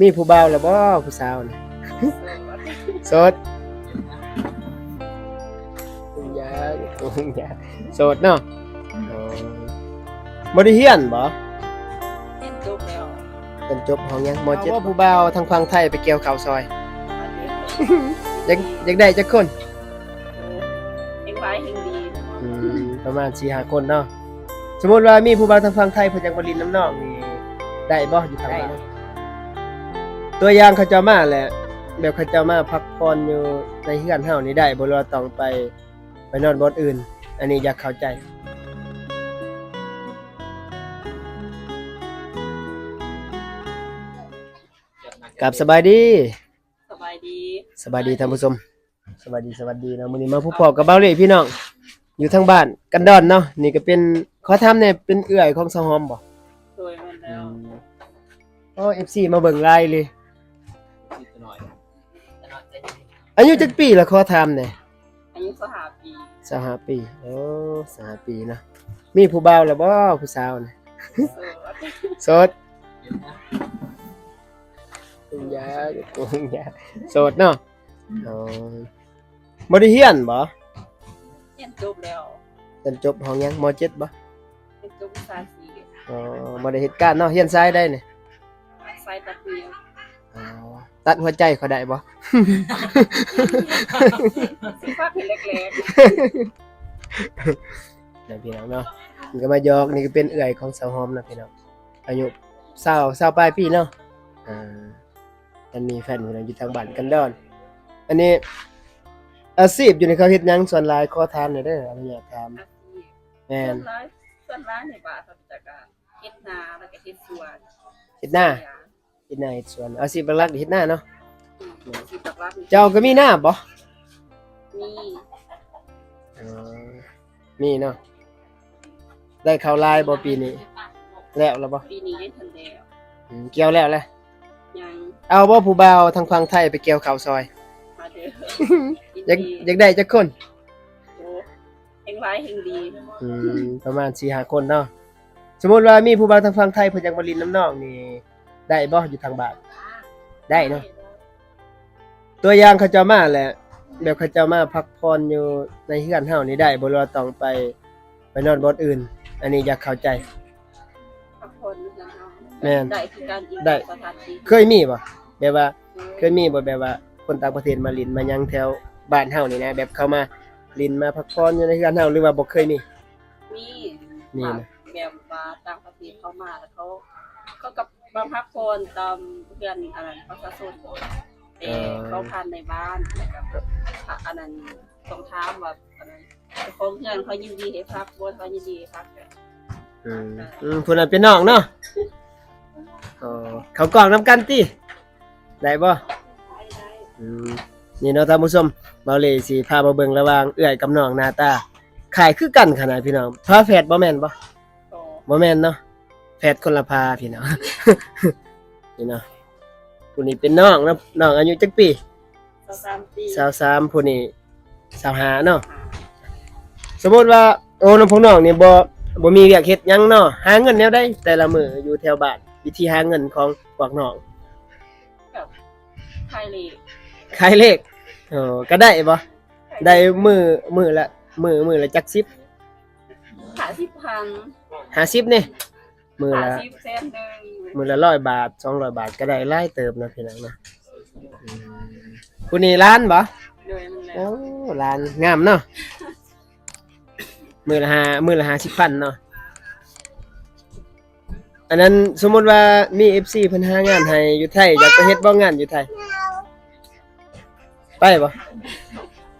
มีผู้บ่าวแล้วบ่ผู้สาวน่ะ โสดอย่าอย่าโสดเนาะอ๋อบ่ได้เฮียนบ่เล่นจบแล้วเป็นจบห้องยังม .7 ว่าผู้บ่าวทางฝั่งไทยไปเกี่ยวข้าวซอยมาเยอะอยากอยากได้จักคนเอ็งไว้เอ็งดีอืมประมาณ4-5คนเนาะสมมุติว่ามีผู้บ่าวทางฝั่งไทยเพิ่นอยากมาลินน้ำนองนี่ได้บ่อยู่ทางบ้าน ตัวอย่างเขาเจ้ามาแหละแบบเขาเจ้ามาพักผ่อนอยู่ในเฮือนเฮานี่ได้บ่หรือว่าต้องไปไปนอนบ่อนอื่น อันนี้อยากเข้าใจกับสบายดีสบายดีสบายดีท่านผู้ชมสบายดีสวัสดีเนาะมื้อนี้มาพบพอกับเบ้าเล่พี่น้องอยู่ทางบ้านกันดอนเนาะนี่ก็เป็นขอทำเนี่ยเป็นเอื้อยของสหอมบ่สวยมันแล้วโอ้ FC มาเบิ่งไลน์เลย อายุจักปีละขอทำเนี่ยอายุสหปีสหปีโอ้สหปีเนาะมีผู้บ่าวแล้วบ่ผู้สาวเนี่ยโสดโสดอย่าอย่าโสดเนาะอ๋อบ่ได้เรียนบ่เล่นจบแล้วจนจบห้องยังม .7 บ่เล่นจบสายสีอ๋อบ่ได้เฮ็ดการเนาะเรียนซ้ายได้เนี่ยสายตัดเนียวอ๋อ ตัดหัวใจเขาได้บ่สิฟ้าเป็นเล็กนะพี่น้องเนาะมันก็มายอกนี่ก็เป็นเอื้อยของสาวหอมนะพี่น้องอายุสาวสาวปลายปีเนาะอ่ามันมีแฟนอยู่นะอยู่ทางบ้านกันดอน อันนี้อาชีพอยู่ในเขาเฮ็ดหยังส่วนหลายขอทานหน่อยเด้ออนุญาตถามๆอาชีพแม่ส่วนนร้ายส่วนร้ายในบาทเขาจะการเฮ็ดนาแล้วก็เฮ็ดสวนเฮ็ดหน้า เฮ็ดหน้าเฮ็ดสวนอาชีพหลักๆเฮ็ดหน้าเนาะอาชีพหลักๆเจ้าก็มีหน้าบ่มีอ๋อมีเนาะได้เข้าลายบ่ปีนี้แล้วแล้วบ่ปีนี้ได้ทันแล้วอืมเกี่ยวแล้วแหละยังเอาบ่ผู้บ่าวทางฝั่งไทยไปเกี่ยวข้าวซอยมาเด้ออยากอยากได้จักคนโอ้เอ็งไว้เอ็งดีอืมประมาณ4-5คนเนาะสมมุติว่ามีผู้บ่าวทางฝั่งไทยเพิ่นอยากมาลินน้ำน้องนี่ ได้บ่อยู่ทางบ้าน ได้เนาะตัวอย่างเขาเจ้ามาแหละแบบเขาเจ้ามาพักผ่อนอยู่ในเฮือนเฮานี่ได้บ่หรือว่าต้องไปไปนอนบ่อนอื่น อันนี้อยากเข้าใจ พักผ่อนนะคะแม่นได้คือการอิงได้สถานที่เคยมีบ่แบบว่า เคยมีบ่แบบว่าคนต่างประเทศมาลินมายังแถวบ้านเฮานี่นะ แบบเขามาลินมาพักผ่อนอยู่ในเฮือนเฮาหรือว่าบ่เคยมี มีมีนะ แบบว่าต่างประเทศเข้ามาแล้วเขาเขากับ บังคับคนตามเพื่อนอันนั้นประชาชนแต่เขาผ่านในบ้านแล้วก็อันนั้นต้องถามว่าอันนั้นเจ้าของเพื่อนเขายินดีให้พักบ่เขายินดีให้พักแต่อืมอืมผู้นั้นเป็นน้องเนาะอ๋อเขากล้องนํกันติได้บ่ได้ได้อืมนี่เนาะท่านผู้ชมเบาเลยสิพามาเบิ่งระหว่างเอื้อยกับน้องหน้าตาขายคือกันขนาดพี่น้องพาแฝดบ่แม่นบ่ต่อบ่แม่นเนาะ แฝดคนละพาพี่น้อง นี่เนาะผู้นี้เป็นน้องนะน้องอายุจักปีสามปี23ผู้นี้25เนาะสมมุติว่าโอ้น้องพวกน้องนี่บ่บ่มีเวียกเฮ็ดหยังเนาะหาเงินแนวใดแต่ละมื้ออยู่แถวบ้านวิธีหาเงินของพวกน้องกับไทยลีขายเลขเออก็ได้บ่ได้มื้อมื้อละมื้อมื้อละจัก10หาสิบพันห้าสิบนี่ มือหาละ สิบเซนหนึ่งมือละร้อยบาทสองร้อยบาทก็ได้ไล่เติมนะพี่น้องนะอืมคุณนี่ร้านบ่โดยมันแล้โอ้วร้านงามเนาะมือละห้ามือละห้าสิบพันเนาะอันนั้นสมมติว่ามีเอฟซีเพิ่นหางานให้อยู่ไทยอยากไปเฮ็ดบ่งานอยู่ไทย ไปบ่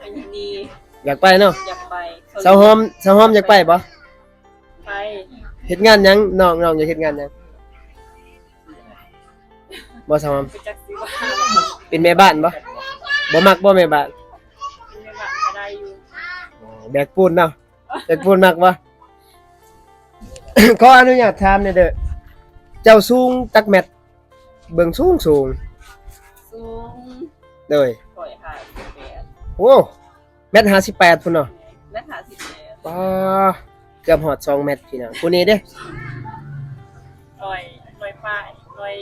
อันนี้อยากไปเนาะอยากไปสาวหอมสาวหอมอยากไปบ่ไป เฮ็ดงานหยังน้องน้องอยากเฮ็ดงานหยังบ่สาวหอมไปจักสิว่าเป็นแม่บ้านบ่บ่มักบ่แม่บ้านไม่ว่าก็ได้อยู่แบกปูนเนาะแบกปูนมักบ่ ขออนุญาตถามหน่อยเด้อเจ้าสูงจักแมตรเบิ่งสูงสูงสูงเลยปล่อยหาสิบแปดโอ้แมตร58พุ่นเนาะและหาสิบแปด ป้าเกือบฮอด2เมตรพี่น้องผู้นี้เด้ปล่อยปล่อยป้ายปล่อย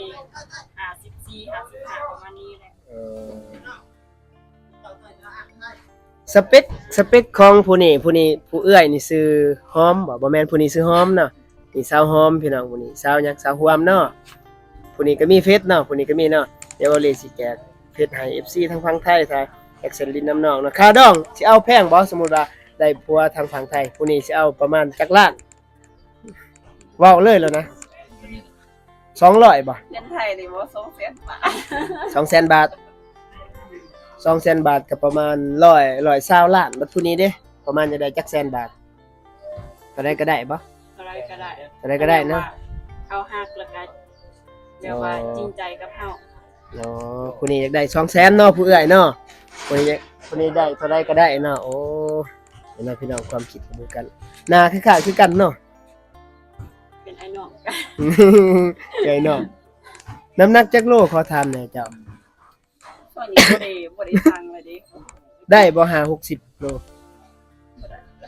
หาสิบสสี่ห้าสิบห้าประมาณนี้แหละเออสเปคสเปคของผู้นี้ผู้นี้ผู้เอื้อยนี่ซื้อหอมบ่บ่แม่นผู้นี้ซื้อหอมเนาะนี่สาวหอมพี่น้องผู้นี้สาวหยังสาวหวมเนาะผู้นี้ก็มีเฟซเนาะผู้นี้ก็มีเนาะเดี๋ยวเอาเลยสิแจกเฟซให้ FC ทางฝั่งไทยทางเอ็กเซนลินน้ำนองเนาะค่าดองสิเอาแพงบ่สมมุติว่า ได้ผัวทางฝั่งไทยผู้นี้สิเอาประมาณจักล้านเว้าเลยแล้วนะ200บ่เงินไทยนี่บ่สองแสนบาทสองแสนบาทสองแสนบาทกับประมาณร้อยร้อยเศร้าล้านบัดทุนี้เด้ประมาณจะได้จักแสนบาทก็ได้ก็ได้ปะอะไรก็ได้ก็ได้ก็ได้เนาะเขาหักแล้วก็แบบว่าจริงใจกับเฮาเนาะผู้นี้อยากได้สองแสนเนาะผู้เอื้อยเนาะผู้นี้อยากผู้นี้ได้เท่าไรก็ได้เนาะโอ้ เห็นไหมพี่น้องความคิดเหมือนกันหนาคือขาคือกันเนาะ เป็นไอ้น้องกันใหญ่เนาะน้ำหนักจักโลขอทำหน่อยเจ้า ตอนนี้บ่ได้บ่ได้สั่งเลยดิได้บ่หาหกสิบโล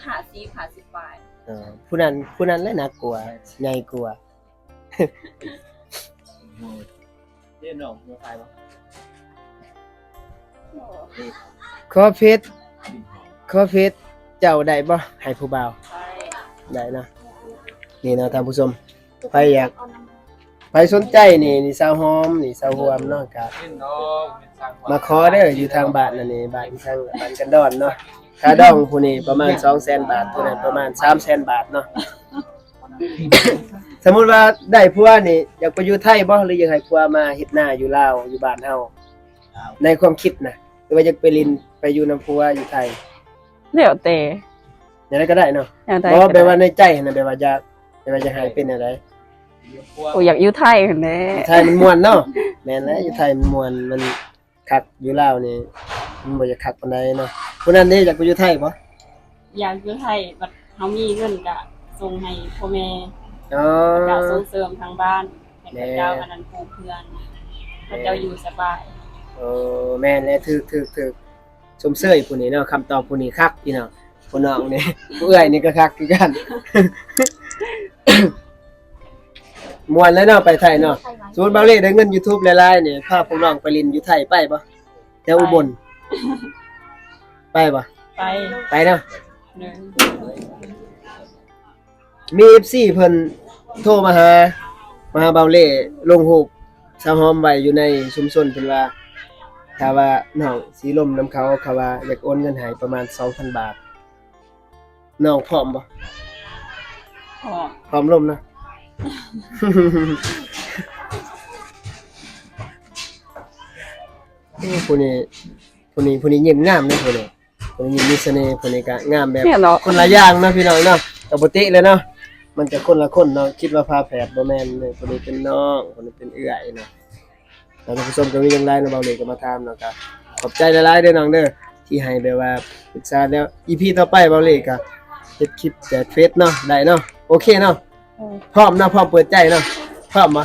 หาซีหาสิบปลายเออผู้นั้นผู้นั้นแหละน่ากลัวใหญ่กลัวาเล่นหนองมือไทยปะโอ้ขอเพชรขอเพชร เจ้าได้บ่ให้ผู้บ่าวไปได้นะนี่นะท่านผู้ชมไปอยากไปสนใจนี่นี่สาวหอมนี่สาวหวมเนาะก็เล่นน้องเป็นช่างมาขอเด้ออยู่ทางบ้านนั่นนี่บ้านทางบ้านกันดอนเนาะค่าดองผู้นี้ประมาณ200,000บาทผู้นั้นประมาณ300,000บาทเนาะสมมุติว่าได้ผัวนี่อยากไปอยู่ไทยบ่หรืออยากให้ผัวมาเฮ็ดหน้าอยู่ลาวอยู่บ้านเฮาในความคิดนะหรือว่าอยากไปลินไปอยู่นํผัวอยู่ไทย เดี๋ยวแต่อย่างไรก็ได้เนาะอย่างใดเพราะว่าก็แปลได้ว่าในใจนะแปลว่าจะแปลว่าจะให้เป็นอะไรโอ้อยากอยู่ไทยหั่นแหละอยู่ไทยมันม่วนเนาะแม่นแล้วอยู่ไทยมันม่วนมันคักอยู่ลาวนี่มันบ่อยากคักปานใดเนาะผู้นั้นนี่อยากไปอยู่ไทยบ่อยากอยู่ไทยบัดเฮามีเงินก็ส่งให้พ่อแม่อ๋อก็ส่งเสริมทางบ้านให้พระเจ้าอันนั้นปลูกเพื่อนพระเจ้าอยู่สบายโอ้แม่นแล้วถึกถึกถึก สมเสยผู้นี้เนาะคำตอบผู้นี้คักพี่น้องผู้น้องนี่ผู้เอื้อยนี่ก็คักคือกันม่วนแล้วเนาะไปไทยเนาะสมมุติบางเล่ได้เงิน YouTube หลายๆนี่พาพวกน้องไปลินอยู่ไทยไปบ่แถวอุบลไปบ่ไปไปเนาะเลยมี FC เพิ่นโทรมาหามาหาเบาเล่ลงรูปสาวหอมไว้อยู่ในชุมชนเพิ่นว่า ถ้าว่าน้องสิล่มนํเขาเขาว่าอยากโอนเงินให้ประมาณ 2,000 บาทน้องพร้อมบ่พอพร้อมล่มนะ โอ้ผู้นี้ผู้นี้ผู้นี้ยิ้มงามเด้อผู้นี้ผู้นี้ยิ้มมีเสน่ห์ผู้นี้ก็งามแบบเนี่ยเนาะ คนละอย่างเนาะพี่น้องเนาะกับปกติเลยเนาะมันจะคนละคนเนาะคิดว่าพาแผดบ่แม่นเลยคนนี้เป็นน้องคนนี้เป็นเอื้อยเนาะ แล้วท่านผู้ชมก็มีอย่างไรเนาะเบาเลยก็มาถามเนาะก็ขอบใจหลายๆเด้อน้องเด้อที่ให้แบบว่าปรึกษาแล้ว EP ต่อไปเบาเลยก็เฮ็ดคลิปแจกเฟซเนาะได้เนาะโอเคเนาะพร้อมเนาะพร้อมเปิดใจเนาะพร้อมบ่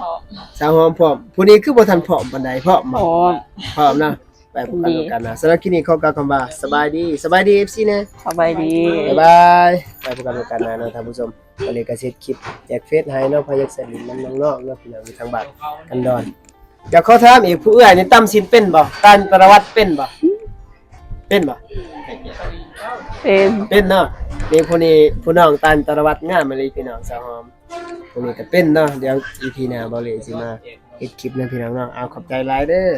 พอสาวหอมพร้อมผู้นี้คือบ่ทันพร้อมปานใดพร้อมบ่โอ้พร้อมเนาะไปพบกันแล้วกันนะสำหรับคลิปนี้ขอกล่าวคำว่าสบายดีสบายดี FC นะสบายดีบ๊ายบายไปพบกันกันนะเนาะท่านผู้ชมวันนี้ก็เสร็จคลิปแจกเฟซให้เนาะพายักใส่ลินน้ำน้องๆเนาะพี่น้องอยู่ทางบ้านกันดอน อยากขอถามอีกผู้เอื้อยนี่ตั้มสินเป็นบ่การประวัติเป็นบ่เป็นบ่เป็นเป็นเนาะนี่ผู้นี้ผู้น้องตันประวัติงามมาเลยพี่น้องสาวหอมผู้นี้ก็เป็นเนาะเดี๋ยว EP หน้าบ่เลยสิมาเฮ็ดคลิปนะพี่น้องเนาะเอาขอบใจหลายเด้อ